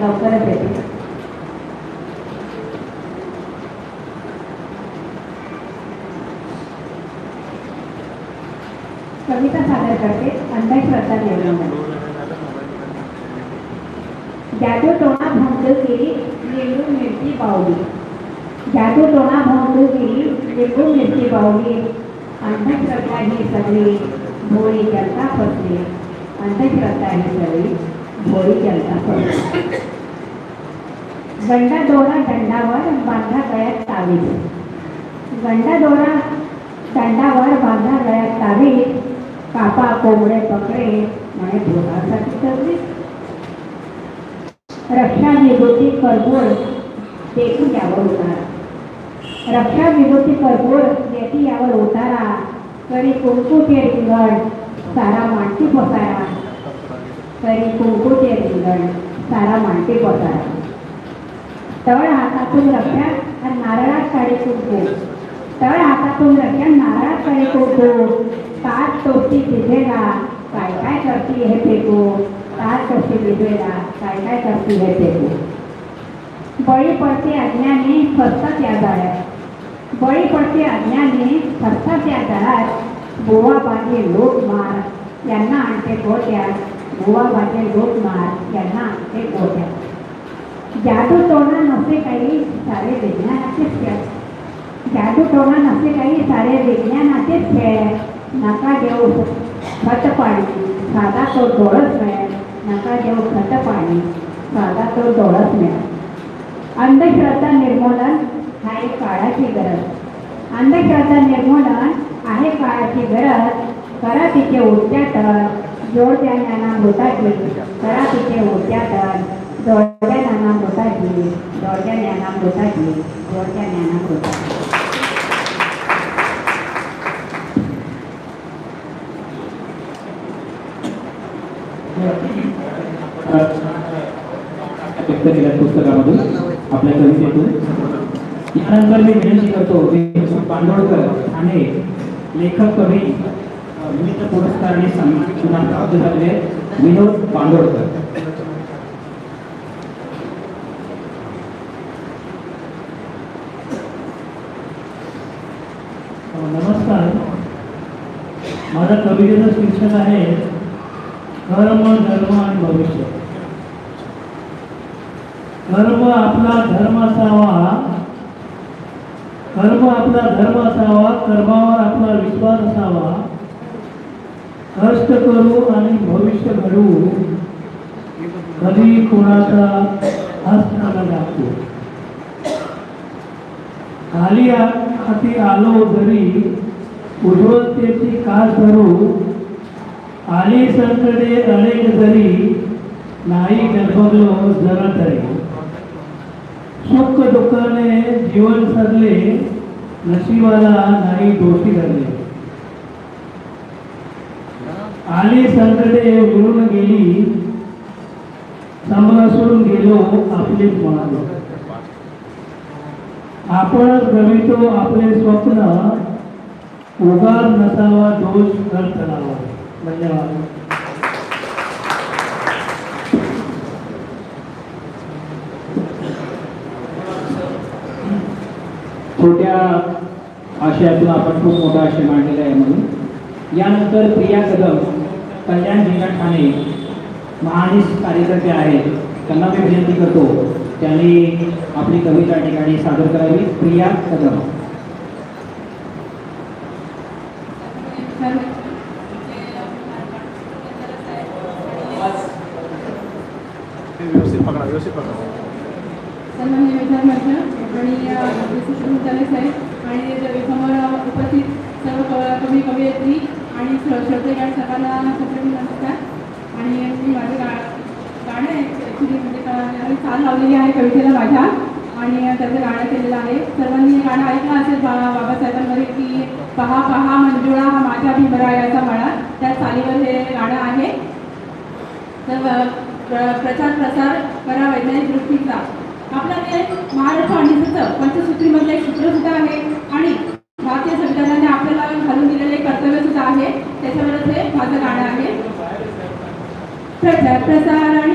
लवकरच येते कविता सादर करते अंधश्रद्धा टोणा भोंदू केली लिंबू मिरची पावली अंधश्रद्धा ही सगळी, भोळी जनता फसली अंधश्रद्धा ही सगळी. भोळी जनता फसली गंडा दोरा दंडावर बांधा गळ्यात तावीज गंडा दोरा दंडावर बांधा गळ्यात तावीज कापा कोंबडे पकडे म्हणे भोगासाठी तरली रक्षा विभूती करबोळ देखील यावर उतारा. रक्षा विभूती करबोळ देखील यावर उतारा. करी कुंकुटे रिंगण सारा मांडती पसारा करी कुंकुटे रिंगण सारा मांडती पसारा तळ हातातून रक्षा आणि नारळात काढे कुंकू. तळ हातातून रक्षा नारळात काढे कुंकू. ताट टोपी पिझेला काय काय करती हे फेकू? ताट टोपी पिझेला काय काय करती हे फेकू? बळी पडते अज्ञाने फसतात या जाळ्यात. बळी पडते अज्ञाने फसतात या जाळ्यात. गोवा बागे लोक मार यांना आणते गोट्यात. गोवा वाटे लोक मार यांना ते ओढ्या जादू टोणा नसे काही सारे विज्ञानाचेच खेळ जादू टोणा नसे काही सारे विज्ञानाचेच खेळ नका देऊ खत पाणी साधा तो डोळस मिळेल नका देऊ खत पाणी साधा तो डोळस मिळेल अंधश्रद्धा निर्मूलन हा एक काळाची गरज अंधश्रद्धा निर्मूलन आहे काळाची गरज करा तिचे उद्याटन जोडत्या ज्ञानामृताची करा तिथे होत्या तर जोडत्या ज्ञानामृताची जोडत्या ज्ञाना ज्ञानामृताची जोडत्या ज्ञाना व्यक्त पुस्तकामधून आपल्या कवितेतून यानंतर मी विनंती करतो विनोद बांदोडकर ठाणे लेखक कवी विविध पुरस्काराने सन्मान प्राप्त झालेले विनोद पांडोरकर नमस्कार. माझा कवितेचं शीर्षक आहे कर्म धर्म आणि भविष्य. कर्म आपला धर्म असावा. कर्म आपला धर्म असावा. कर्मावर आपला विश्वास असावा. कष्ट करू आणि भविष्य घडवू कधी कोणाचा हस्ताला लागतो. खाली हाती आलो जरी उज्ज्वलतेची कास धरू आली संकटे अनेक जरी नाही डगमगलो जरा तरी. सुख दुःखाने जीवन सरले नशिबाला नाही दोषी धरले. आली संकटे मिळून गेली समरसून गेलो आपले म्हणालो आपण गमितो आपले स्वप्न उगार नसावा दोष कर चलावा धन्यवाद. छोट्या आशयातून आपण खूप मोठा आशय मांडलेला आहे म्हणून. यानंतर प्रिया कदम. कल्याण जिल्हा ठाणे महानिस कार्यकर्ते आहेत. त्यांना मी विनंती करतो त्यांनी आपली कविता ठिकाणी सादर करावी. प्रिया कदम. व्यवस्थित पकडा व्यवस्थित पकडा. सन्मान्य आणि विद्यालय साहेब आणि समोर उपस्थित सर्व कवी कवयित्री आणि शेवटी श्रोते सकाळला सर्वांना सप्रेम असतात आणि मी माझे गा गाणं ॲक्च्युली म्हणजे चाल लावलेली आहे कवितेला माझ्या. आणि त्याचं गाणं केलेलं आहे. सर्वांनी हे गाणं ऐकलं असेल बा बाबासाहेबांमध्ये की पहा पहा मंजुळा हा माझ्या भीमरायाचा मळा. त्या चालीवर हे गाणं आहे. तर प्र- प्रचार प्रसार करा वैज्ञानिक दृष्टीचा. आपला ते महाराष्ट्र अणिसचं पंचसूत्रीमधलं एक सूत्रसुद्धा आहे. आणि माझं